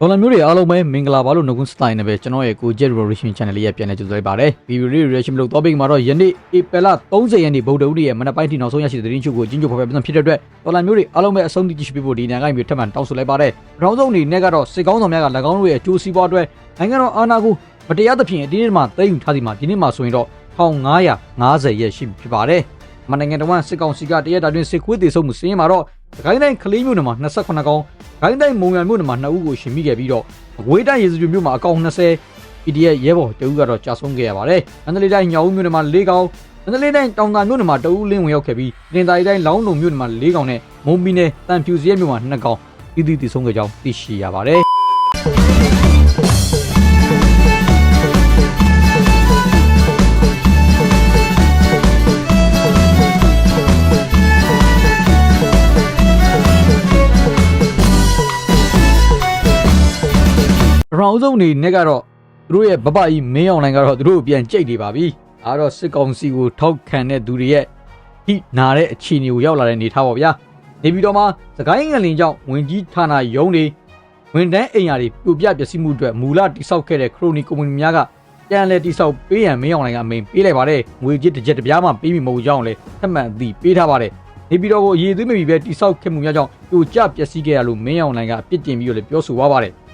ဒေါ်လာမျိုးတွေအားလုံးပဲမင်္ဂလာပါလို့နှုတ်ခွန်းစတိုင်နဲ့ပဲကျွန်တော်ရဲ့ကိုဂျက် revolution channel လေးရပြန်နေကြိုဆိုလိုက်ပါတယ်ဗီဒီယိုလေး reaction လို့ topic မှာတော့ယနေ့ဧပြီလ30ရက်နေ့ဗုဒ္ဓဦးရဲ့မနက်ပိုင်းထိနောက်ဆုံးရရှိတဲ့သတင်းချုပ်ကိုအချင်းချုပ်ဖော်ပြပြန်ဖြစ်တဲ့အတွက်ဒေါ်လာမျိုးတွေအားလုံးပဲအဆုံးထိကြည့်ရှုပေးဖို့ဒီနိုင်ငံမျိုးထပ်မံတောင်းဆိုလိုက်ပါတယ်ပထမဆုံးအနေနဲ့ကတော့စစ်ကောင်းဆောင်များက၎င်းတို့ရဲ့အကျိုးစီးပွားအတွက်နိုင်ငံတော်အာဏာကိုမတရားသဖြင့်အတင်းအဓမ္မသိမ်းယူထားသည်မှာဒီနေ့မှဆိုရင်တော့1550ရက်ရှိပြီဖြစ်ပါတယ်မန်နိုင်ငံတော်ကစစ်ကောင်စီကတရက်တာတွင်စစ်ခွေးတေဆုံးမှုစင်းရင်မှာတော့ ဒကိုင်းတိုင်းကလေးမျိုးနယ်မှာ28ကောင်ဂိုင်းတိုင်းမုံရမြို့နယ်မှာ2ဦးကိုရှင်မိခဲ့ပြီးတော့အဝေးတိုင်းရေစကြိုမြို့မှာအကောင်20 PDF ရဲဘော်တဦးကတော့ကြာဆုံးခဲ့ရပါတယ်။မန္တလေးတိုင်းညောင်ဦးမြို့နယ်မှာ၄ကောင်မန္တလေးတိုင်းတောင်သာမြို့နယ်မှာတဦးလင်းဝင်ရောက်ခဲ့ပြီးတင်သာရီတိုင်းလောင်းလုံမြို့နယ်မှာ၄ကောင်နဲ့မုံပီနယ်တန်ဖြူစရဲမြို့မှာ2ကောင်တည်တည်တည်ဆုံးခဲ့ကြောင်းသိရှိရပါတယ်။ ရောင်စုံနေနဲ့ကတော့သူတို့ရဲ့ဘဘကြီးမင်းအောင်နိုင်ကတော့သူတို့ကိုပြန်ကြိတ်နေပါပြီ။ဒါတော့စစ်ကောင်စီကိုထောက်ခံတဲ့သူတွေရဲ့ဟိနာတဲ့အခြေအနေကိုရောက်လာတဲ့အနေထားပါဗျာ။နေပြည်တော်မှာစကိုင်းငလင်ကြောင့်ဝင်ကြီးဌာနရုံးတွေဝန်တန်းအိမ်ယာတွေပြိုပြပျက်စီးမှုအတွက်မူလတိစောက်ခဲ့တဲ့ခရိုနီကုမ္ပဏီများကပြန်လည်တိစောက်ပေးရန်မင်းအောင်နိုင်ကအမိန်ပေးလိုက်ပါတယ်။ငွေကြေးတစ်ကြက်တစ်ပြားမှပေးမိမဟုတ်ကြောင်းလည်းထပ်မံအသိပေးထားပါတယ်။နေပြည်တော်ကိုအရေးသွေးမပြီးပဲတိစောက်ခဲ့မှုများကြောင့်ပြိုကျပျက်စီးခဲ့ရလို့မင်းအောင်နိုင်ကအပြစ်တင်ပြီးတော့လည်းပြောဆိုသွားပါတယ်။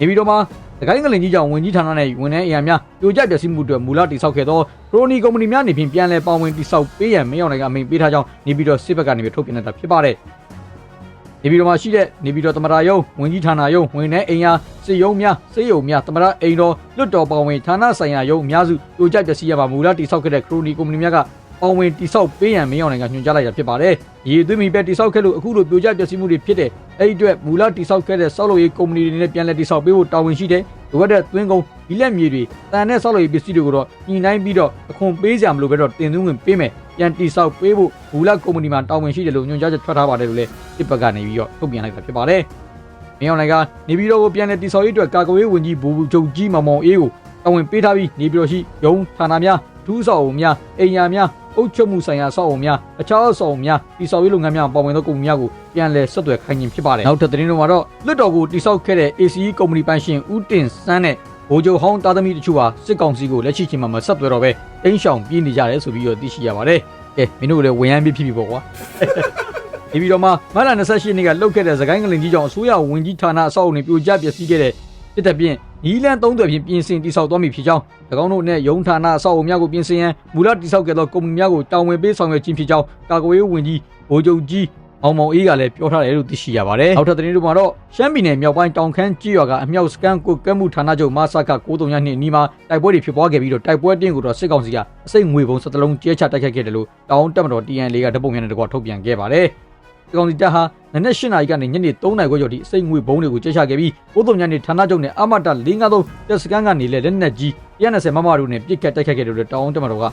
နေပြည်တော်မှာ။ဒကိုင်းကလင်ကြီးကြောင့်ဝင်ကြီးဌာနနဲ့ဝန်ထမ်းအရာများပြိုကျပျက်စီးမှုတွေမူလတိစောက်ခဲ့သောခရိုနီကုမ္ပဏီများနေဖြင့်ပြန်လည်ပါဝင်တိစောက်ပေးရန်မင်းအောင်နိုင်ကအမိန့်ပေးထားကြောင်းနေပြည်တော်စစ်ဘက်ကနေထုတ်ပြန်တာဖြစ်ပါတယ်။နေပြည်တော်မှာရှိတဲ့နေပြည်တော်သမ္မတရုံးဝင်ကြီးဌာနရုံးဝန်ထမ်းအင်အားစစ်ရုံးများစစ်ရုံများသမ္မတအိမ်တော်လွတ်တော်ပါဝင်ဌာနဆိုင်ရာရုံးအများစုပြိုကျပျက်စီးရပါမူလတိစောက်ခဲ့တဲ့ခရိုနီကုမ္ပဏီများက အောင်ဝင်တိစောက်ပေးရန်မင်းအောင်နိုင်ကညွှန်ကြားလိုက်တာဖြစ်ပါတယ်။ရေသွေးမီပဲတိစောက်ခဲ့လို့အခုလိုပြိုကျပျက်စီးမှုတွေဖြစ်တဲ့အဲ့ဒီအတွက်မူလတိစောက်ခဲ့တဲ့စောက်လို့ရေးကုမ္ပဏီတွေနဲ့ပြန်လည်တိစောက်ပေးဖို့တာဝန်ရှိတဲ့လိုအပ်တဲ့သွင်းကုန်ဒီလက်မြေတွေတန်တဲ့ဆောက်လုပ်ရေးပစ္စည်းတွေကိုတော့ညှိနှိုင်းပြီးတော့အခွန်ပေးကြမလို့ပဲတော့တင်သွင်းဝင်ပေးမယ်ပြန်တိဆောက်ပေးဖို့ဘူလာကုမ္ပဏီမှာတာဝန်ရှိတယ်လို့ညွှန်ကြားချက်ထွက်ထားပါတယ်လို့လည်းတစ်ပတ်ကနေပြီးတော့ထုတ်ပြန်လိုက်တာဖြစ်ပါတယ်။မင်းအောင်နိုင်ကနေပြည်တော်ကိုပြန်လည်တိဆောက်ရေးအတွက်ကာကွယ်ရေးဝန်ကြီးဘူချုပ်ကြီးမောင်မောင်အေးကို တာဝန်ပေးထားပြီးနေပြည်တော်ရှိရုံးဌာနများထူးဆောက်အုံများအိမ်ယာများအုပ်ချုပ်မှုဆိုင်ရာဆောက်အုံများအခြားဆောက်အုံများတိဆောက်ရေးလုပ်ငန်းများပါဝင်သောကုမ္ပဏီများကိုပြန်လည်ဆက်သွယ်ခိုင်းခြင်းဖြစ်ပါတယ်။နောက်ထပ်သတင်းတွေမှာတော့လွတ်တော်ကိုတိဆောက်ခဲ့တဲ့ ACE ကုမ္ပဏီပိုင်ရှင်ဦးတင်စန်းနဲ့ဗိုလ်ချုပ်ဟောင်းတာသမီတချို့ဟာစစ်ကောင်စီကိုလက်ရှိချိန်မှာမဆက်သွယ်တော့ပဲတင်းရှောင်ပြေးနေကြတယ်ဆိုပြီးတော့သိရှိရပါတယ်။ကဲမင်းတို့လည်းဝန်ရမ်းပြဖြစ်ပြီပေါ့ကွာ။ဒီပြီးတော့မှမတ်လ28ရက်နေ့ကလှုပ်ခဲ့တဲ့သခိုင်းကလင်ကြီးကြောင့်အစိုးရဝန်ကြီးဌာနအဆောက်အုံတွေပြိုကျပျက်စီးခဲ့တဲ့တစ်သက်ဖြင့် နီလန်သုံးသွယ်ဖြင့်ပြင်ဆင်တိစောက်သွားမည်ဖြစ်ကြောင်း၎င်းတို့နဲ့ရုံးဌာနအဆောက်အုံများကိုပြင်ဆင်ရန်မူလတိစောက်ခဲ့သောကုမ္ပဏီများကိုတာဝန်ပေးဆောင်ရွက်ခြင်းဖြစ်ကြောင်းကာကွယ်ရေးဝန်ကြီးဗိုလ်ချုပ်ကြီးအောင်မောင်အေးကလည်းပြောထားတယ်လို့သိရှိရပါတယ်။နောက်ထပ်သတင်းတွေမှာတော့ရှမ်းပြည်နယ်မြောက်ပိုင်းတောင်ခမ်းကြေးရွာကအမြောက်စကန်ကိုကဲမှုဌာနချုပ်မဆာက93နှစ်နီးမှာတိုက်ပွဲတွေဖြစ်ပွားခဲ့ပြီးတော့တိုက်ပွဲတင်းကိုတော့စစ်ကောင်စီကအစိတ်ငွေပုံစလုံးကျဲချတိုက်ခိုက်ခဲ့တယ်လို့တောင်တက်မတော် TN လေးကဓပုံများနဲ့တကွထုတ်ပြန်ခဲ့ပါတယ်။ စစ်ကောင်စီတပ်ဟာနနက်၈နာရီကနေညနေ3နာရီခွဲကျော်ထိအစိတ်ငွေဘုံတွေကိုကျဲချခဲ့ပြီး93ညနေဌာနချုပ်နဲ့အမတ453တပ်စကန်ကနေလည်းလက်နက်ကြီး190မမတို့နဲ့ပြစ်ခတ်တိုက်ခိုက်ခဲ့တယ်လို့တောင်တက်မတော်က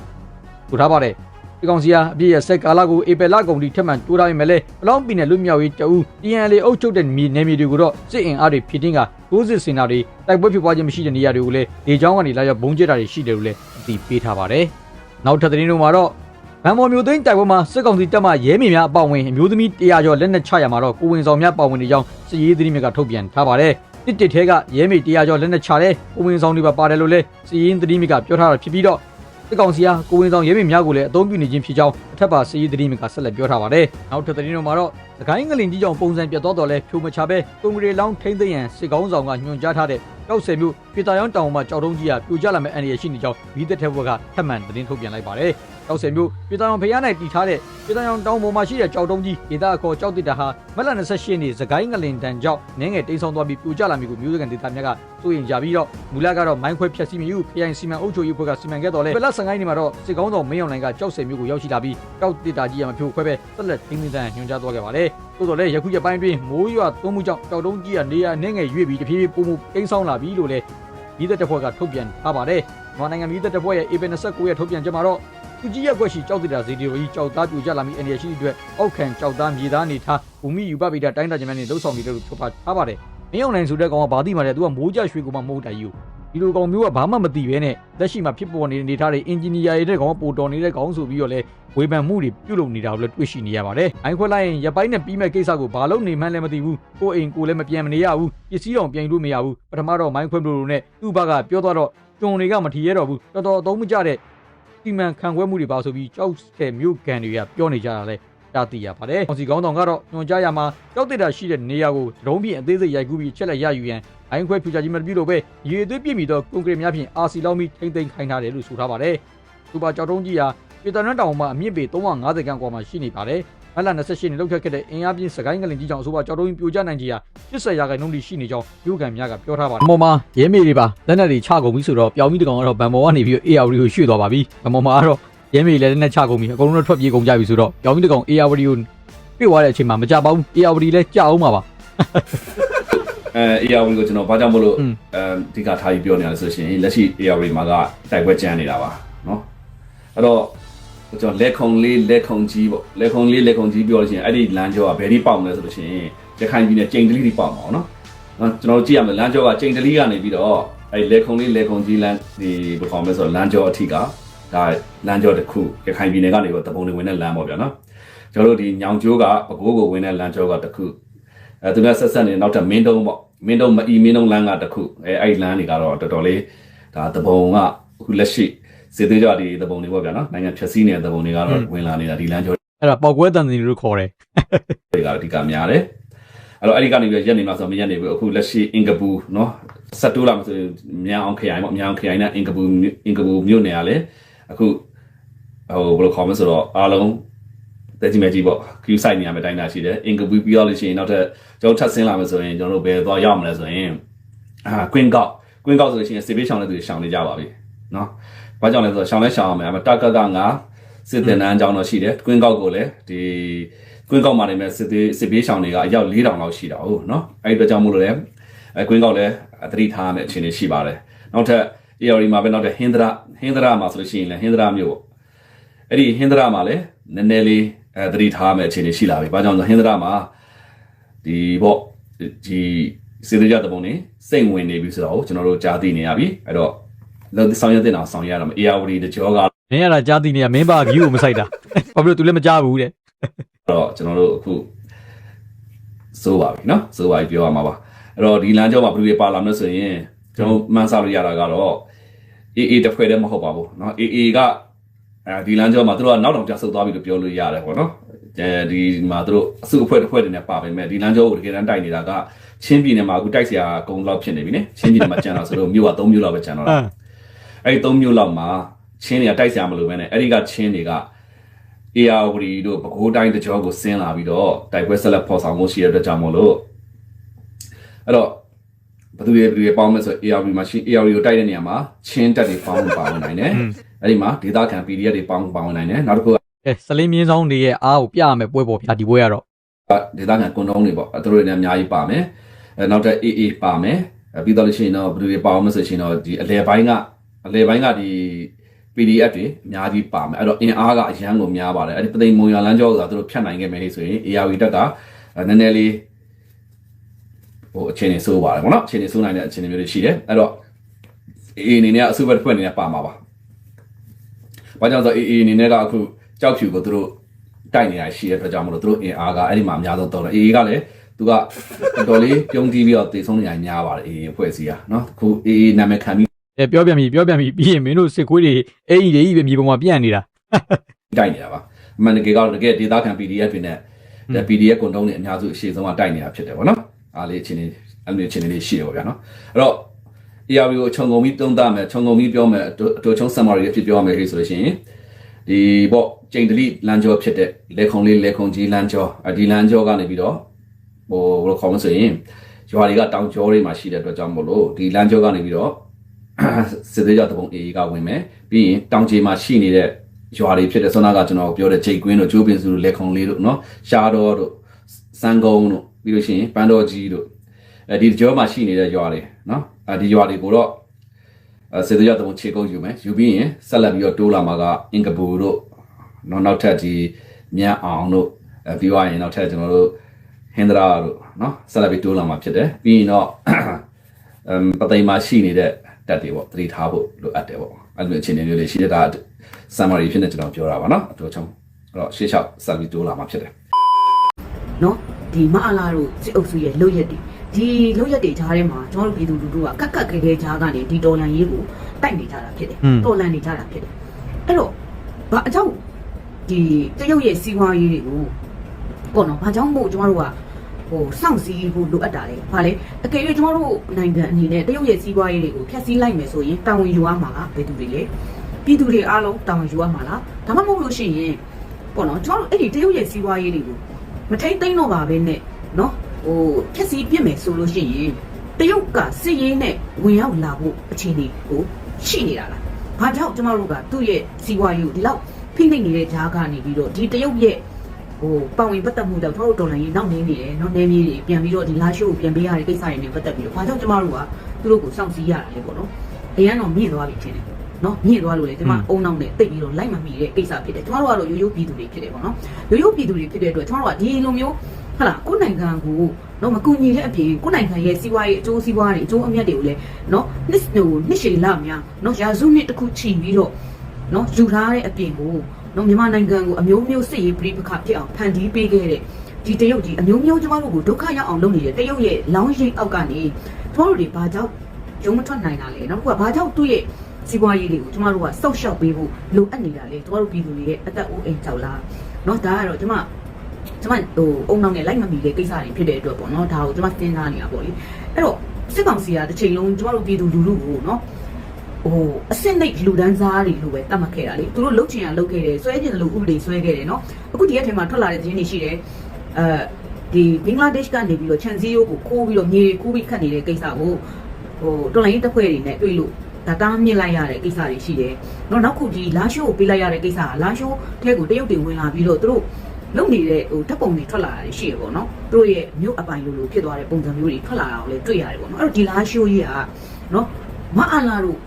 ထူထားပါတယ်။ဒီကောင်စီဟာအပြည့်ရဆက်ကာလာကိုအေပယ်လာကုန်တီထက်မှန်တိုးထားပေမဲ့လည်းဘလောင်းပီနဲ့လွတ်မြောက်ရေးတအူ TNL အုပ်ချုပ်တဲ့မြေနယ်မြေတွေကိုတော့စစ်အင်အားတွေဖြစ်တင်းကတိုးစစ်စင်တာတွေတိုက်ပွဲဖြစ်ပွားခြင်းမရှိတဲ့နေရာတွေကိုလည်းလေကြောင်းကနေလာရောက်ဘုံကျက်တာတွေရှိတယ်လို့လည်းအသိပေးထားပါတယ်။နောက်ထပ်သတင်းတွေမှာတော့ ဗန်မော်မျိုးသိန်းတိုက်ပွဲမှာစစ်ကောင်စီတပ်မှရဲမေများအပေါဝင်အမျိုးသမီး100ကျော်လက်နက်ချရမှာတော့ကိုဝင်ဆောင်များပါဝင်နေကြောင်းစစ်ရေးသတင်းတွေကထုတ်ပြန်ထားပါတယ်။တစ်တစ်ထဲကရဲမေ100ကျော်လက်နက်ချတဲ့ကိုဝင်ဆောင်တွေပါပါတယ်လို့လည်းစစ်ရေးသတင်းတွေကပြောထားတာဖြစ်ပြီးတော့စစ်ကောင်စီဟာကိုဝင်ဆောင်ရဲမေများကိုလည်းအသုံးပြုနေခြင်းဖြစ်ကြောင်းအထက်ပါစစ်ရေးသတင်းတွေကဆက်လက်ပြောထားပါတယ်။နောက်ထပ်သတင်းတွေမှာတော့သခိုင်းငလင်ကြီးကြောင့်ပုံစံပြတ်သွားတော်လဲဖြိုမချပဲကွန်ဂရီလောင်းထိမ့်သိမ်းရန်စစ်ကောင်းဆောင်ကညွှန်ကြားထားတဲ့တောက်ဆယ်မျိုးပြည်တော်ရောင်းတောင်မှာကြောက်တုံးကြီးကပြိုကျလာမဲ့အန္တရာယ်ရှိနေကြောင်းမိသက်တဲ့ဘက်ကထပ်မံသတင်းထုတ်ပြန်လိုက်ပါတယ်။ တောက်ဆယ်မျိုးပြည်တော်ရောင်ဖျား၌တည်ထားတဲ့ပြည်တော်ရောင်တောင်ပေါ်မှာရှိတဲ့ကြောက်တုံးကြီးဒေသအခေါ်ကြောက်တစ်တာဟာမလ28ရက်နေ့သခိုင်းငလင်တန်ကြောင့်နင်းငယ်တိမ်းဆောင်သွားပြီးပြိုကျလာမိကိုမျိုးစကန်ဒေသများကစိုးရင်ကြပြီးတော့မူလကတော့မိုင်းခွဲဖြက်စီမျိုးခရိုင်စီမံအုပ်ချုပ်ရေးဖွဲ့ကစီမံခဲ့တော်လဲပလက်15နေ့မှာတော့စစ်ကောင်းဆောင်မင်းအောင်လိုင်ကကြောက်ဆယ်မျိုးကိုရောက်ရှိလာပြီးကြောက်တစ်တာကြီးရမဖြိုခွဲပဲဆက်လက်တင်းတင်းတန်ညွှန်ကြားသွားခဲ့ပါတယ်။သို့တော်လည်းယခုရက်ပိုင်းတွင်မိုးရွာသွန်းမှုကြောင့်ကြောက်တုံးကြီးကနေရာနှဲငယ်ရွေ့ပြီးတဖြည်းဖြည်းပုံမှုကိန်းဆောင်လာပြီးလို့လည်းမိသက်တပ်ဖွဲ့ကထုတ်ပြန်ထားပါတယ်။မြန်မာနိုင်ငံမိသက်တပ်ဖွဲ့ရဲ့ AP 29 ရဲ့ထုတ်ပြန်ချက်မှာတော့ သူကြီးရက်ွက်ရှိကြောက်တစ်တာဇီဒီယိုကြီးကြောက်သားပြူကြလာပြီးအနေရရှိအတွက်အောက်ခံကြောက်သားမြေသားနေထားဘူမိယူပဗိဒတိုင်းတာကျမ်းများနဲ့လှုပ်ဆောင်နေတယ်လို့ထုတ်ပါထားပါတယ်။မင်းအောင်နိုင်ဆိုတဲ့ကောင်ကဘာတိမှလည်းသူကမိုးကြရွှေကိုမှမဟုတ်တာကြီးကိုဒီဒီလိုကောင်မျိုးကဘာမှမသိဘဲနဲ့လက်ရှိမှာဖြစ်ပေါ်နေတဲ့အနေအထားတွေအင်ဂျင်နီယာတွေတဲ့ကောင်ပိုတော်နေတဲ့ကောင်ဆိုပြီးတော့လဲဝေဖန်မှုတွေပြုလုပ်နေတာကိုလည်းတွေ့ရှိနေရပါတယ်။အိုင်ခွက်လိုက်ရင်ရပိုင်းနဲ့ပြီးမဲ့ကိစ္စကိုဘာလို့နေမှန်းလည်းမသိဘူး။ကိုယ်အိမ်ကိုလည်းမပြန်မနေရဘူး။ပစ္စည်းတော်ပြန်လို့မရဘူး။ပထမတော့မိုင်းခွက်တို့နဲ့သူ့ဘက်ကပြောသွားတော့ကျွန်တွေကမထီရတော့ဘူး။တော်တော်အသုံးမကျတဲ့ စီမံခန့်ခွဲမှုတွေပါဆိုပြီးကြောက်တဲ့မြို့ကန်တွေကပြောနေကြတာလဲတာသိရပါတယ်။ကောင်စီကောင်းဆောင်ကတော့ညွှန်ကြားရမှာကြောက်တဲ့တာရှိတဲ့နေရာကိုဒရုန်းဖြင့်အသေးစိတ်ရိုက်ကူးပြီးချက်လက်ရယူရန်အိုင်းခွဲဖြူချကြီးမပြုလို့ပဲရေသွေးပြည့်မီသောကွန်ကရစ်များဖြင့်အာစီလောင်းပြီးထိမ့်သိမ်းခိုင်းထားတယ်လို့ဆိုထားပါတယ်။စူပါကြောက်တုံးကြီးဟာပြည်တော်နန်းတောင်မှာအမြင့်ပေ350ခန့်ကွာမှာရှိနေပါတယ်။ မလ28နေ့လောက်ထွက်ခဲ့တဲ့အင်အားပြင်းစကိုင်းကလင်ကြီးကြောင့်အဆိုပါကြော်တုံးပြိုကျနိုင်ကြီးဟာ80ရာခိုင်နှုန်းထိရှိနေကြောင်းမြို့ကန်များကပြောထားပါတယ်။ဗမော်မှာရဲမေတွေပါလက်နက်တွေချကုန်ပြီဆိုတော့ပျောင်မိတကောင်ကတော့ဗန်မော်ကနေပြီး AR ကိုရွှေ့သွားပါပြီ။ဗမော်မှာကတော့ရဲမေတွေလည်းလက်နက်ချကုန်ပြီအကုန်လုံးတော့ထွက်ပြေးကုန်ကြပြီဆိုတော့ပျောင်မိတကောင် AR ကိုပြေးသွားတဲ့အချိန်မှာမကြပါဘူး။ AR လည်းကြအောင်ပါပါ။အဲ AR ကိုကျွန်တော်ဘာကြောင့်မလို့အဲဒီကထားပြီးပြောနေရလဲဆိုရှင်လက်ရှိ AR မှာကတိုက်ပွဲကြမ်းနေတာပါနော်။အဲ့တော့ ကျွန်တော်လက်ခုံလေးလက်ခုံကြီးပေါ့လက်ခုံလေးလက်ခုံကြီးပြောလို့ရှိရင်အဲ့ဒီလမ်းကြောကဘယ်ဒီပေါက်မလဲဆိုလို့ရှိရင်ရခိုင်ပြည်နယ်ကျိန်တလီဒီပေါက်မှာပေါ့နော်နော်ကျွန်တော်တို့ကြည့်ရမယ်လမ်းကြောကကျိန်တလီကနေပြီးတော့အဲ့ဒီလက်ခုံလေးလက်ခုံကြီးလမ်းဒီဘယ်ကောင်လဲဆိုတော့လမ်းကြောအထိကဒါလမ်းကြောတစ်ခုရခိုင်ပြည်နယ်ကနေတော့တပုံတွေဝင်တဲ့လမ်းပေါ့ဗျာနော်ကျွန်တော်တို့ဒီညောင်ကျိုးကပကိုးကိုဝင်တဲ့လမ်းကြောကတစ်ခုအဲသူကဆက်ဆက်နေနောက်ထပ်မင်းတုံးပေါ့မင်းတုံးမအီမင်းတုံးလမ်းကတစ်ခုအဲအဲ့ဒီလမ်းတွေကတော့တော်တော်လေးဒါတပုံကအခုလက်ရှိ စေသေးကြဒီတပုံတွေပေါ့ဗျာနော်နိုင်ငံဖြည့်ဆည်းနေတဲ့တပုံတွေကတော့ဝင်လာနေတာဒီလမ်းကျော်အဲ့ဒါပေါက်ကွဲတန်စီလို့ခေါ်တယ်တွေကအဓိကများတယ်အဲ့တော့အဲ့ဒီကနေပြီးရက်နေမှာဆိုမရက်နေဘူးအခုလက်ရှိအင်ကပူနော်ဆက်တိုးလာမှဆိုရင်မြန်အောင်ခရိုင်ပေါ့မြန်အောင်ခရိုင်နဲ့အင်ကပူအင်ကပူမြို့နယ်ကလည်းအခုဟိုဘယ်လိုခေါ်မလဲဆိုတော့အားလုံးတက်ကြီးမဲ့ကြီးပေါ့ queue site နေရာမှာတိုင်းတာရှိတယ်အင်ကပူပြီးတော့လို့ရှိရင်နောက်ထပ်ကျွန်တော်ထပ်ဆင်းလာမယ်ဆိုရင်ကျွန်တော်တို့ဘယ်သွားရောက်မလဲဆိုရင်အာ queen ကောက် queen ကောက်ဆိုလို့ရှိရင်စေပေးရှောင်းတဲ့သူတွေရှောင်းနေကြပါပြီနော် ဘာကြောင့်လဲဆိုတော့ရှောင်းလဲရှောင်းအောင်မယ်အမတာကကငါစစ်တင်နန်းအကြောင်းတော့ရှိတယ် queen ကောက်ကိုလည်းဒီကွင်းကောက်မှာနေမဲ့စစ်သေးစစ်ပေးဆောင်တွေကအယောက်4000လောက်ရှိတာဟုတ်နော်အဲ့ဒီအတွက်ကြောင့်မို့လို့လည်းအဲကွင်းကောက်လည်းအသတိထားရမယ့်အခြေအနေရှိပါတယ်နောက်ထပ် AR မှာပဲနောက်ထပ်ဟင်္ဒရာဟင်္ဒရာမှာဆိုလို့ရှိရင်လည်းဟင်္ဒရာမျိုးပေါ့အဲ့ဒီဟင်္ဒရာမှာလည်းနည်းနည်းလေးအဲသတိထားရမယ့်အခြေအနေရှိလာပြီဘာကြောင့်လဲဆိုဟင်္ဒရာမှာဒီပေါ့ဒီစစ်သေးကြတဲ့ပုံနေစိတ်ဝင်နေပြီဆိုတော့ကျွန်တော်တို့ကြားသိနေရပြီအဲ့တော့ လောက်ဆောင်ရတဲ့အောင်ဆောင်ရရတော့ AR တကြောက မင်းရတာကြားသိနေရမင်းပါဂီကိုမဆိုင်တာဘာဖြစ်လို့ तू လည်းမကြားဘူးတဲ့ တော့ကျွန်တော်တို့အခုစိုးပါပြီเนาะစိုးပါပြီပြောရမှာပါအဲ့တော့ဒီလမ်းကြောမှာဘယ်လိုပါလာမလဲဆိုရင်ကျွန်တော်မှန်းဆလို့ရတာကတော့ AA တစ်ဖွဲ့တည်းမဟုတ်ပါဘူးเนาะ AA ကအဲဒီလမ်းကြောမှာသူတို့ကနောက်တောင်ကျဆုပ်သွားပြီလို့ပြောလို့ရတယ်ပေါ့နော်အဲဒီမှာသူတို့အစုအဖွဲ့တစ်ဖွဲ့တည်းနဲ့ပါပဲမဲ့ဒီလမ်းကြောကိုတကယ်တမ်းတိုက်နေတာကချင်းပြည်နယ်မှာအခုတိုက်เสียအကုန်လောက်ဖြစ်နေပြီねချင်းပြည်နယ်မှာကျန်တာဆိုတော့မြို့က3မြို့လောက်ပဲကျန်တော့တာ အဲ့ဒီ၃မျိုးလောက်မှာချင်းတွေကတိုက်ဆရာမလို့ပဲနဲ့အဲ့ဒီကချင်းတွေက AR ဝတီတို့ပဲခူးတိုင်းတကြောကိုဆင်းလာပြီးတော့တိုက်ပွဲဆက်လက်ဖော်ဆောင်မှုရှိတဲ့အတွက်ကြောင့်မို့လို့အဲ့တော့ဘယ်သူတွေဘယ်သူတွေပေါင်းမဲ့ဆို AR မှာရှိ AR ကိုတိုက်တဲ့နေရာမှာချင်းတက်တွေပေါင်းပါဝင်နိုင်တယ်အဲ့ဒီမှာဒေတာခံ PDF တွေပေါင်းပါဝင်နိုင်တယ်နောက်တစ်ခုကအဲစလင်းမြင်းဆောင်တွေရဲ့အားကိုပြရမယ်ပွဲပေါ်ဗျာဒီပွဲကတော့ဒေတာခံကွန်တုံးတွေပေါ့သူတို့တွေလည်းအများကြီးပါမယ်အဲနောက်ထပ် AA ပါမယ်အဲပြီးတော့လို့ရှိရင်တော့ဘယ်သူတွေပေါင်းမဲ့ဆိုရှင်တော့ဒီအလဲပိုင်းက အလဲပိုင်းကဒီ PDF တွေအများကြီးပါမယ်အဲ့တော့အင်အားကအရန်ကိုများပါတယ်အဲ့ဒီပသိမ်မုံရလမ်းကြောကသူတို့ဖြတ်နိုင်ခဲ့မယ်ဆိုရင် ARV တက်ကနည်းနည်းလေးဟိုအခြေအနေဆိုးပါတယ်ပေါ့နော်အခြေအနေဆိုးနိုင်တဲ့အခြေအနေမျိုးတွေရှိတယ်အဲ့တော့ AA အနေနဲ့ကအစုဘက်တစ်ဖွဲ့အနေနဲ့ပါမှာပါဘာကြောင့်ဆို AA အနေနဲ့ကအခုကြောက်ဖြူကိုသူတို့တိုက်နေတာရှိတဲ့အတွက်ကြောင့်မလို့သူတို့အင်အားကအဲ့ဒီမှာအများဆုံးတုံးတယ် AA ကလည်းသူကတော်တော်လေးပြုံးတီးပြီးတော့တည်ဆုံးနေရများပါတယ် AA အဖွဲ့အစည်းကနော်အခု AA နာမည်ခံပြီး အဲပြောပြန်ပြီပြောပြန်ပြီပြီးရင်မင်းတို့စစ်ခွေးတွေအဲ့ဒီတွေကြီးပဲမြေပုံမှာပြန့်နေတာတိုက်နေတာပါအမှန်တကယ်ကတော့တကယ်ဒေတာခံ PDF တွေနဲ့ဒါ PDF ကွန်တုံးတွေအများစုအရှိဆုံးကတိုက်နေတာဖြစ်တယ်ဗောနော်အားလေးအချင်းလေးအဲ့လိုအချင်းလေးရှိတယ်ဗောဗျာနော်အဲ့တော့ ARV ကိုခြုံငုံပြီးသုံးသပ်မယ်ခြုံငုံပြီးပြောမယ်အတူအတူချုံ summary အဖြစ်ပြောရမယ်ဆိုလို့ရှိရင်ဒီပေါ့ကျိန်တလိလမ်းကြောဖြစ်တဲ့လေခုံလေးလေခုံကြီးလမ်းကြောအဒီလမ်းကြောကနေပြီးတော့ဟိုဘယ်လိုခေါ်မလဲဆိုရင်ရွာတွေကတောင်ကျောတွေမှာရှိတဲ့အတွက်ကြောင့်မို့လို့ဒီလမ်းကြောကနေပြီးတော့ စစ်သေးကြတပုံ AA ကဝင်မယ်ပြီးရင်တောင်ကျေမှာရှိနေတဲ့ရွာတွေဖြစ်တဲ့ဆွမ်းနာကကျွန်တော်ပြောတဲ့ဂျိတ်ကွင်းတို့ကျိုးပင်စုတို့လက်ခုံလေးတို့နော်ရှားတော်တို့စံကုန်းတို့ပြီးလို့ရှိရင်ပန်းတော်ကြီးတို့အဲဒီကြောမှာရှိနေတဲ့ရွာတွေနော်အဲဒီရွာတွေကိုတော့အဲစစ်သေးကြတပုံခြေကုပ်ယူမယ်ယူပြီးရင်ဆက်လက်ပြီးတော့တိုးလာမှာကအင်ကပူတို့နော်နောက်ထပ်ဒီမြန်အောင်တို့အဲပြီးသွားရင်နောက်ထပ်ကျွန်တော်တို့ဟင်္ဒရာတို့နော်ဆက်လက်ပြီးတိုးလာမှာဖြစ်တယ်ပြီးရင်တော့အမ်ပသိမ်မှာရှိနေတဲ့ တက်တွေပေါ့တတိထားဖို့လိုအပ်တယ်ပေါ့အဲ့လိုအခြေအနေမျိုးလေးရှိတဲ့ဒါ summary ဖြစ်နေကျွန်တော်ပြောတာပါနော်တို့ချောင်းအဲ့တော့ရှေ့လျှောက်စာပြီးတိုးလာမှာဖြစ်တယ်နော်ဒီမအလာတို့စစ်အုပ်စုရဲ့လုပ်ရက်တွေဒီလုပ်ရက်တွေကြားထဲမှာကျွန်တော်တို့ပြည်သူလူထုကကက်ကက်ကဲကဲကြားကနေဒီတော်လန်ရေးကိုတိုက်နေကြတာဖြစ်တယ်တော်လန်နေကြတာဖြစ်တယ်အဲ့တော့ဘာအကြောင်းဒီတရုတ်ရဲ့စီးပွားရေးတွေကိုပေါ့နော်ဘာကြောင့်မို့ကျွန်တော်တို့က ဟိုစောင့်စည်းဖို့လိုအပ်တာလေ။ဘာလဲ။အကယ်၍ကျမတို့နိုင်ငံအနေနဲ့တရုတ်ရဲ့စီးပွားရေးတွေကိုဖျက်ဆီးလိုက်မယ်ဆိုရင်တာဝန်ယူရမှာကဘယ်သူတွေလဲ။ပြည်သူတွေအားလုံးတာဝန်ယူရမှာလား။ဒါမှမဟုတ်လို့ရှိရင်ပေါ့နော်ကျမတို့အဲ့ဒီတရုတ်ရဲ့စီးပွားရေးတွေကိုမထိမ့်သိမ့်တော့ပါပဲနဲ့နော်ဟိုဖျက်ဆီးပြစ်မယ်ဆိုလို့ရှိရင်တရုတ်ကစစ်ရေးနဲ့ဝင်ရောက်လာဖို့အခြေအနေကိုရှိနေတာလား။ဘာကြောင့်ကျမတို့ကသူ့ရဲ့စီးပွားရေးကိုဒီလောက်ဖိနှိပ်နေတဲ့ဂျားကနေပြီးတော့ဒီတရုတ်ရဲ့ ဟိုပတ်ဝန်းပတ်သက်မှုတော့တို့ဒေါ်လာကြီးနောက်နေနေတယ်နောက်နေနေတွေပြန်ပြီးတော့ဒီလာရှိုးကိုပြန်ပေးရတဲ့ကိစ္စတွေနဲ့ပတ်သက်ပြီးတော့ဘာကြောင့်ကျမတို့ကသူတို့ကိုစောင့်စည်းရတာလဲပေါ့နော်အရန်တော့မြင့်သွားပြီထင်တယ်နော်မြင့်သွားလို့လေဒီမှာအုံနောက်နဲ့တိတ်ပြီးတော့လိုက်မမိတဲ့ကိစ္စဖြစ်တယ်ကျမတို့ကတော့ရိုးရိုးပြည်သူတွေဖြစ်တယ်ပေါ့နော်ရိုးရိုးပြည်သူတွေဖြစ်တဲ့အတွက်ကျမတို့ကဒီလိုမျိုးဟလာကိုနိုင်ငံကိုနော်မကူညီတဲ့အပြင်ကိုနိုင်ငံရဲ့စီးပွားရေးအကျိုးစီးပွားတွေအကျိုးအမြတ်တွေကိုလည်းနော်နှစ်ဟိုနှစ်ရှည်လများနော်ရာစုနှစ်တစ်ခုချိန်ပြီးတော့နော်ယူထားတဲ့အပြင်ကို နော်မြန်မာနိုင်ငံကိုအမျိုးမျိုးစစ်ရေးပြိပခဖြစ်အောင်ဖန်တီးပေးခဲ့တဲ့ဒီတရုတ်ကြီးအမျိုးမျိုးကျမတို့ကိုဒုက္ခရောက်အောင်လုပ်နေတဲ့တရုတ်ရဲ့လောင်းရိပ်အောက်ကနေကျမတို့တွေဘာကြောင့်ရုံမထွက်နိုင်တာလဲနော်ခုကဘာကြောင့်သူ့ရဲ့စီးပွားရေးတွေကိုကျမတို့ကစောက်ရှောက်ပေးဖို့လိုအပ်နေတာလေကျမတို့ပြည်သူတွေရဲ့အသက်အိုးအိမ်ကြောက်လားနော်ဒါကတော့ကျမကျမဟိုအုံနောက်နဲ့လိုက်မမီတဲ့ကိစ္စတွေဖြစ်တဲ့အတွက်ပေါ့နော်ဒါကိုကျမစဉ်းစားနေတာပေါ့လေအဲ့တော့စစ်ကောင်စီကတစ်ချိန်လုံးကျမတို့ပြည်သူလူထုကိုနော် ဟိုအစ်စ်နှိတ်လူဒန်းစားတွေလိုပဲတတ်မှတ်ခဲ့တာလေသူတို့လုတ်ချင်ရလုတ်ခဲ့တယ်ဆွဲချင်တယ်လို့ဥပဒေဆွဲခဲ့တယ်နော်အခုဒီရက်ထဲမှာထွက်လာတဲ့သတင်းတွေရှိတယ်အဲဒီဘင်္ဂလားဒေ့ရှ်ကနေပြီးတော့ချန်စီယိုကိုခိုးပြီးတော့မြေတွေခိုးပြီးခတ်နေတဲ့ကိစ္စကိုဟိုတော်လိုင်းတက်ဖွဲ့တွေနဲ့တွေ့လို့ဒါတားမြင့်လိုက်ရတဲ့ကိစ္စတွေရှိတယ်နော်နောက်ခုဒီလာရှိုးကိုပေးလိုက်ရတဲ့ကိစ္စကလာရှိုးထဲကိုတရုတ်တွေဝင်လာပြီးတော့သူတို့လုံနေတဲ့ဟိုဓာတ်ပုံတွေထွက်လာတာရှိရပေါ့နော်သူတို့ရဲ့မြို့အပိုင်လိုလိုဖြစ်သွားတဲ့ပုံစံမျိုးတွေထွက်လာတာကိုလည်းတွေ့ရတယ်ပေါ့နော်အဲ့တော့ဒီလာရှိုးကြီးကနော်မအလာတို့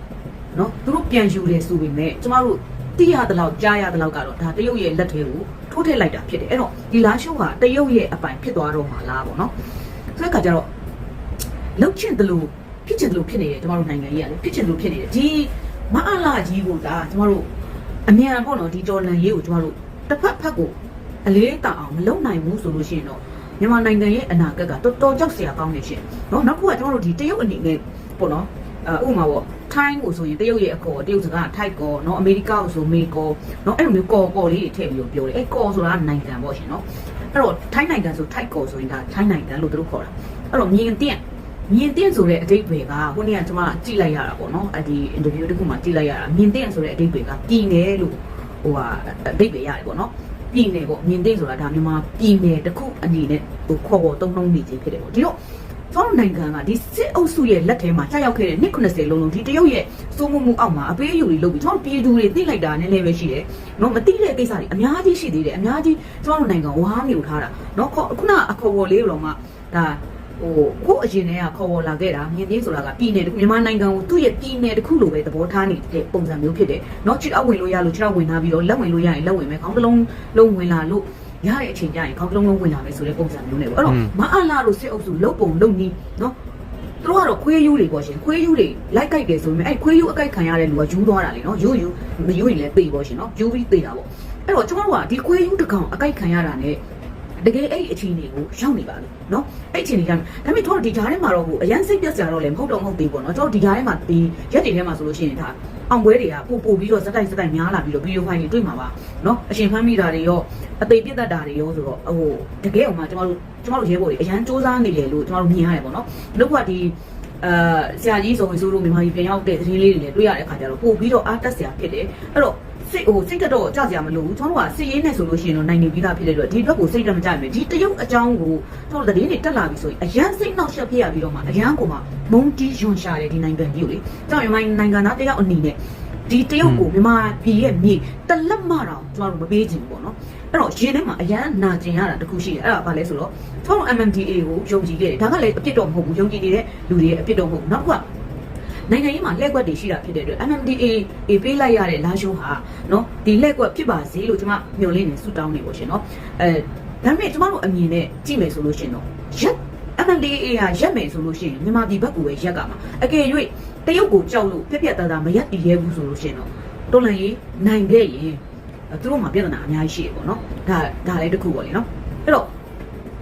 နော်သူတို့ပြန်ယူတယ်ဆိုပေမဲ့ကျမတို့တိရတဲ့လောက်ကြားရတဲ့လောက်ကတော့ဒါတရုတ်ရဲ့လက်ထဲကိုထိုးထည့်လိုက်တာဖြစ်တယ်။အဲ့တော့ဒီလာရှိုးကတရုတ်ရဲ့အပိုင်ဖြစ်သွားတော့မှာလားပေါ့နော်။ဆိုတဲ့အခါကျတော့လှုပ်ချင်တယ်လို့ဖြစ်ချင်တယ်လို့ဖြစ်နေတယ်ကျမတို့နိုင်ငံကြီးကလေဖြစ်ချင်တယ်လို့ဖြစ်နေတယ်ဒီမအလာကြီးကိုဒါကျမတို့အမြန်ပေါ့နော်ဒီတော်လန်ရေးကိုကျမတို့တစ်ဖက်ဖက်ကိုအလေးတောင်အောင်မလုံနိုင်ဘူးဆိုလို့ရှိရင်တော့မြန်မာနိုင်ငံရဲ့အနာဂတ်ကတော်တော်ကြောက်စရာကောင်းနေရှင်เนาะနောက်တစ်ခုကကျမတို့ဒီတရုတ်အနေနဲ့ပေါ့နော်အဲဥပမာပေါ့ ထိုင်းကိုဆိုရင်တရုတ်ရဲ့အခေါ်တရုတ်စကားထိုက်ကောเนาะအမေရိကကိုဆိုမေကောเนาะအဲ့လိုမျိုးကော်ကော်လေးတွေထည့်ပြီးတော့ပြောတယ်အဲကော်ဆိုတာနိုင်ငံပေါ့ရှင်เนาะအဲ့တော့ထိုင်းနိုင်ငံဆိုထိုက်ကော်ဆိုရင်ဒါထိုင်းနိုင်ငံလို့သူတို့ခေါ်တာအဲ့တော့မြင်တဲ့မြင်တဲ့ဆိုတဲ့အတိတ်တွေကဟိုနေ့ကကျွန်မကြည့်လိုက်ရတာပေါ့နော်အဲ့ဒီ interview တစ်ခုမှကြည့်လိုက်ရတာမြင်တဲ့ဆိုတဲ့အတိတ်တွေကပြည်နယ်လို့ဟိုဟာအတိတ်တွေရတယ်ပေါ့နော်ပြည်နယ်ပေါ့မြင်တဲ့ဆိုတာဒါမြန်မာပြည်နယ်တစ်ခုအနေနဲ့ဟိုခေါ်ပေါ်တုံးတုံးနေခြင်းဖြစ်တယ်ပေါ့ဒီတော့ ကျွန်တော်နိုင်ငံကဒီစစ်အုပ်စုရဲ့လက်ထဲမှာဆက်ရောက်ခဲ့တဲ့နှစ်90လုံးလုံးဒီတရုတ်ရဲ့စိုးမိုးမှုအောက်မှာအပေးအယူတွေလုပ်ပြီးကျွန်တော်ပြည်သူတွေသိလိုက်တာနည်းနည်းပဲရှိတယ်။နော်မသိတဲ့ကိစ္စတွေအများကြီးရှိသေးတယ်အများကြီးကျွန်တော်နိုင်ငံဝါးမြူထားတာနော်ခုနအခေါ်ပေါ်လေးတော့မှဒါဟိုကို့အရင်တည်းကခေါ်ပေါ်လာခဲ့တာမြင်သိဆိုတာကပြည်နယ်တစ်ခုမြန်မာနိုင်ငံကိုသူ့ရဲ့ပြည်နယ်တစ်ခုလိုပဲသဘောထားနေတဲ့ပုံစံမျိုးဖြစ်တယ်။နော်ချစ်အောက်ဝင်လို့ရလို့ချစ်အောက်ဝင်လာပြီးတော့လက်ဝင်လို့ရရင်လက်ဝင်မယ်ခေါင်းတစ်လုံးလုံးဝင်လာလို့ ရတဲ့အချိန်ကျရင်ခေါင်းကလုံးလုံးဝင်လာမယ်ဆိုတဲ့ပုံစံမျိုးနဲ့ပေါ့အဲ့တော့မအလားလို့စစ်အုပ်စုလုတ်ပုံလုတ်နီးနော်သူတို့ကတော့ခွေးယူးတွေပေါ့ရှင်ခွေးယူးတွေလိုက်ကြိုက်တယ်ဆိုရင်အဲ့ခွေးယူးအကြိုက်ခံရတဲ့လူကယူးသွားတာလေနော်ယူးယူးမယူးရင်လည်းသေပေါ့ရှင်နော်ယူးပြီးသေတာပေါ့အဲ့တော့ကျွန်တော်တို့ကဒီခွေးယူးတစ်ကောင်အကြိုက်ခံရတာ ਨੇ တကယ်အဲ့အခြေအနေကိုရောက်နေပါလို့နော်အဲ့အခြေအနေကဒါပေမဲ့တို့ဒီကြားထဲမှာတော့ဟိုအရန်စိတ်ပြက်စရာတော့လည်းမဟုတ်တော့မဟုတ်သေးပေါ့နော်တို့ဒီကြားထဲမှာဒီရက်တွေထဲမှာဆိုလို့ရှိရင်ဒါ အောင်ပွဲတွေကပို့ပို့ပြီးတော့စက်တိုက်စက်တိုက်များလာပြီးတော့ဗီဒီယိုဖိုင်တွေတွေ့မှာပါเนาะအရှင်ဖမ်းမိတာတွေရောအသေးပြတ်တတ်တာတွေရောဆိုတော့ဟိုတကယ်အောင်မှကျမတို့ကျမတို့ရဲဘော်တွေအရန်စူးစမ်းနေတယ်လို့ကျမတို့မြင်ရတယ်ပေါ့เนาะတို့ကဒီအာဆရာကြီးဆိုဝင်ဆိုးလို့မြန်မာပြည်ပြန်ရောက်တဲ့သတင်းလေးတွေလည်းတွေ့ရတဲ့အခါကျတော့ပို့ပြီးတော့အားတက်စရာဖြစ်တယ်အဲ့တော့ စိတ်ဟိုစိတ်ကတော့ကြောက်ကြမလို့ဘူးကျွန်တော်တို့ကစစ်ရေးနဲ့ဆိုလို့ရှိရင်တော့နိုင်နေပြီးသားဖြစ်တဲ့အတွက်ဒီဘက်ကိုစိတ်တမကြမယ်ဒီတရုတ်အကြောင်းကိုကျွန်တော်တို့သတင်းတွေတက်လာပြီဆိုရင်အရန်စိတ်နှောက်ယှက်ဖြစ်ရပြီးတော့မှအရန်ကိုမှမုန်းတီးယွန်ရှာတယ်ဒီနိုင်ငံကြီးကိုလေကျွန်တော်မြန်မာနိုင်ငံသားတယောက်အနေနဲ့ဒီတရုတ်ကိုမြန်မာပြည်ရဲ့မြေတလက်မတော့ကျွန်တော်တို့မပေးချင်ဘူးပေါ့နော်အဲ့တော့ရင်းထဲမှာအရန်နာကျင်ရတာတခုရှိတယ်အဲ့ဒါဘာလဲဆိုတော့ကျွန်တော် MMDA ကိုယုံကြည်ခဲ့တယ်ဒါကလည်းအပြစ်တော့မဟုတ်ဘူးယုံကြည်နေတဲ့လူတွေရဲ့အပြစ်တော့မဟုတ်ဘူးနောက်တစ်ခုက နိုင်ငံရေးမှာလှည့်ကွက်တွေရှိတာဖြစ်တဲ့အတွက် MMDA အေးပေးလိုက်ရတဲ့လာရှုံးဟာနော်ဒီလှည့်ကွက်ဖြစ်ပါစေလို့ကျွန်မမျှော်လင့်နေဆုတောင်းနေပါရှင်နော်အဲဒါပေမဲ့ကျွန်မတို့အမြင်နဲ့ကြည့်မယ်ဆိုလို့ရှင်တော့ရက် MMDA ဟာရက်မယ်ဆိုလို့ရှိရင်မြန်မာပြည်ဘက်ကပဲရက်ကမှာအကယ်၍တရုတ်ကိုကြောက်လို့ပြက်ပြက်သားသားမရက်တည်ရဲဘူးဆိုလို့ရှင်တော့တော်လန်ရေးနိုင်ခဲ့ရင်သူတို့မှာပြဿနာအများကြီးရှိရေပေါ့နော်ဒါဒါလည်းတစ်ခုပေါ့လေနော်အဲ့တော့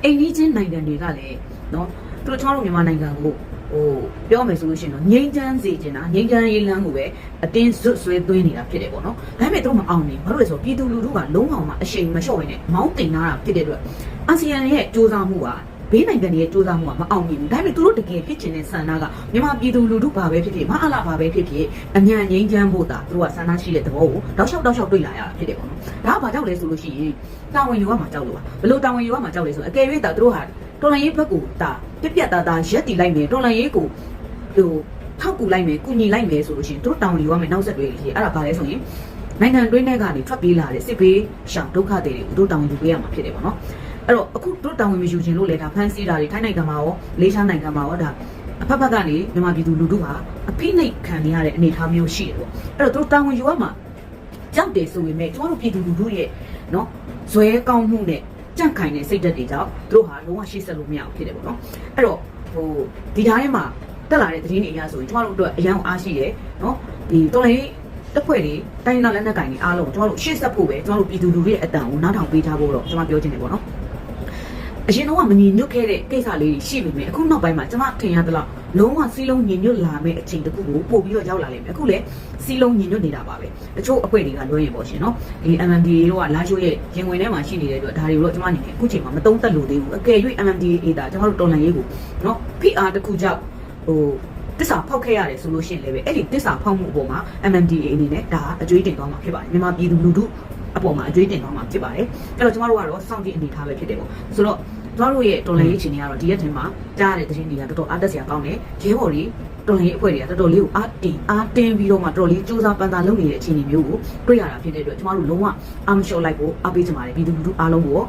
အိမ်ကြီးချင်းနိုင်ငံတွေကလည်းနော်သူတို့ချောင်းတို့မြန်မာနိုင်ငံကို ဟိုပြောမယ်ဆိုလို့ရှိရင်တော့ငိမ့်ချမ်းစေချင်တာငိမ့်ချမ်းရေးလမ်းကိုပဲအတင်းဇွတ်ဆွဲသွင်းနေတာဖြစ်တယ်ပေါ့နော်ဒါပေမဲ့သူတို့မအောင်နေဘာလို့လဲဆိုတော့ပြည်သူလူထုကလုံးအောင်မှအရှိန်မလျှော့ဝင်နဲ့မောင်းတင်လာတာဖြစ်တဲ့အတွက်အာဆီယံရဲ့စ조사မှုကဘေးနိုင်ငံတွေရဲ့စူးစမ်းမှုကမအောင်မြင်ဘူးဒါပေမဲ့သူတို့တကယ်ဖြစ်ချင်တဲ့ဆန္ဒကမြန်မာပြည်သူလူထုဘာပဲဖြစ်ဖြစ်မအားလာဘာပဲဖြစ်ဖြစ်အញ្ញံငိမ့်ချမ်းဖို့တာသူတို့ကဆန္ဒရှိတဲ့သဘောကိုတောက်လျှောက်တောက်လျှောက်တွေ့လာရတာဖြစ်တယ်ပေါ့နော်ဒါကဘာကြောင့်လဲဆိုလို့ရှိရင်တာဝန်ယူရမှာကြောက်လို့ပါဘလို့တာဝန်ယူရမှာကြောက်လဲဆိုအကယ်၍တာသူတို့ဟာ တော်လန်ရေးဘက်ကိုတာပြက်ပြက်သားသားရက်တီလိုက်မယ်တော်လန်ရေးကိုဟိုထောက်ကူလိုက်မယ်ကုညီလိုက်မယ်ဆိုလို့ရှိရင်သူတို့တာဝန်ယူရမယ်နောက်ဆက်တွဲကြီးအဲ့ဒါဘာလဲဆိုရင်နိုင်ငံတွင်းထဲကနေထွက်ပြေးလာတဲ့စစ်ဘေးရှောင်ဒုက္ခတွေတွေကိုသူတို့တာဝန်ယူပေးရမှာဖြစ်တယ်ပေါ့နော်အဲ့တော့အခုတို့တာဝန်မယူခြင်းလို့လေဒါဖန်ဆီးတာတွေထိုင်းနိုင်ငံမှာရောလေးရှားနိုင်ငံမှာရောဒါအဖက်ဖက်ကနေမြန်မာပြည်သူလူထုဟာအဖိနှိတ်ခံနေရတဲ့အနေအထားမျိုးရှိတယ်ပေါ့အဲ့တော့တို့တာဝန်ယူရမှာကြောက်တယ်ဆိုပေမဲ့ကျွန်တော်တို့ပြည်သူလူထုရဲ့နော်ဇွဲကောင်းမှုနဲ့ ကြန့်ခိုင်တဲ့စိတ်ဓာတ်တွေကြောင့်တို့ဟာလုံးဝရှေ့ဆက်လို့မရဘူးဖြစ်တယ်ပေါ့နော်အဲ့တော့ဟိုဒီဓာတ်ထဲမှာတက်လာတဲ့သတင်းတွေအရဆိုရင်ကျွန်တော်တို့အတွက်အရန်အားရှိတယ်နော်ဒီတော်လေးတက်ဖွဲ့တွေတိုင်းဒေသလက်နက်ကင်တွေအားလုံးကျွန်တော်တို့ရှေ့ဆက်ဖို့ပဲကျွန်တော်တို့ပြည်သူလူထုရဲ့အတန်ကိုနားထောင်ပေးထားဖို့တော့ကျွန်မပြောချင်တယ်ပေါ့နော်အရင်တော့ကမညီညွတ်ခဲ့တဲ့ကိစ္စလေးတွေရှိပေမဲ့အခုနောက်ပိုင်းမှာကျွန်မထင်ရသလောက် လုံးဝစီးလုံးညီညွတ်လာမယ့်အချိန်တစ်ခုကိုပို့ပြီးတော့ရောက်လာလိမ့်မယ်အခုလည်းစီးလုံးညီညွတ်နေတာပါပဲတချို့အဖွဲ့တွေကလွှဲရင်ပေါ့ရှင်နော်ဒီ MMDA တို့ကလာရှိုးရဲ့ရင်ဝင်ထဲမှာရှိနေတဲ့အတွက်ဒါတွေတော့ကျွန်မအနေနဲ့အခုချိန်မှာမတုံးသက်လို့သေးဘူးအကယ်၍ MMDA ဒါကျွန်တော်တို့တော်လှန်ရေးကိုနော် PR တစ်ခုကြောင့်ဟိုတစ္ဆာဖောက်ခဲ့ရတယ်ဆိုလို့ရှိရင်လည်းပဲအဲ့ဒီတစ္ဆာဖောက်မှုအပေါ်မှာ MMDA အနေနဲ့ဒါအကျွေးတင်သွားမှာဖြစ်ပါတယ်မြန်မာပြည်သူလူထုအပေါ်မှာအကျွေးတင်သွားမှာဖြစ်ပါတယ်အဲ့တော့ကျမတို့ကတော့စောင့်ကြည့်အနေထားပဲဖြစ်တယ်ပေါ့ဆိုတော့ ကျမတို့ရဲ့တော်လှန်ရေးအခြေအနေကတော့ဒီရက်တင်မှာကြားရတဲ့သတင်းတွေကတော်တော်အားတက်စရာကောင်းတယ်ရဲဘော်တွေတော်လှန်ရေးအဖွဲ့တွေကတော်တော်လေးကိုအားတင်အားတင်းပြီးတော့မှတော်တော်လေးစူးစမ်းပန်းစားလုပ်နေတဲ့အခြေအနေမျိုးကိုတွေ့ရတာဖြစ်တဲ့အတွက်ကျမတို့လုံးဝအားမလျှော့လိုက်ဖို့အားပေးချင်ပါတယ်ပြည်သူလူထုအားလုံးကို